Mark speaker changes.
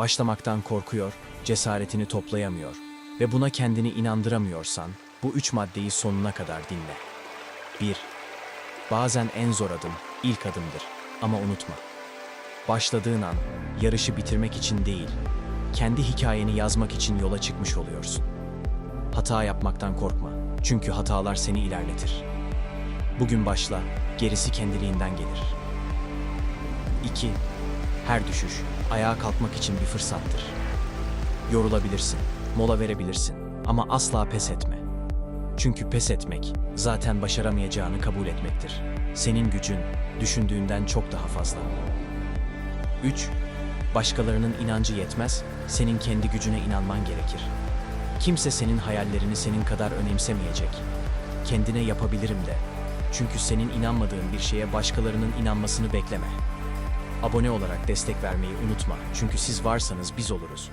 Speaker 1: başlamaktan korkuyor, cesaretini toplayamıyor ve buna kendini inandıramıyorsan bu üç maddeyi sonuna kadar dinle. 1. Bazen en zor adım ilk adımdır ama unutma. Başladığın an yarışı bitirmek için değil, kendi hikayeni yazmak için yola çıkmış oluyorsun. Hata yapmaktan korkma çünkü hatalar seni ilerletir. Bugün başla, gerisi kendiliğinden gelir. 2. Her düşüş ayağa kalkmak için bir fırsattır. Yorulabilirsin, mola verebilirsin ama asla pes etme. Çünkü pes etmek zaten başaramayacağını kabul etmektir. Senin gücün düşündüğünden çok daha fazla. 3. Başkalarının inancı yetmez, senin kendi gücüne inanman gerekir. Kimse senin hayallerini senin kadar önemsemeyecek. Kendine yapabilirim de. Çünkü senin inanmadığın bir şeye başkalarının inanmasını bekleme. Abone olarak destek vermeyi unutma. Çünkü siz varsanız biz oluruz.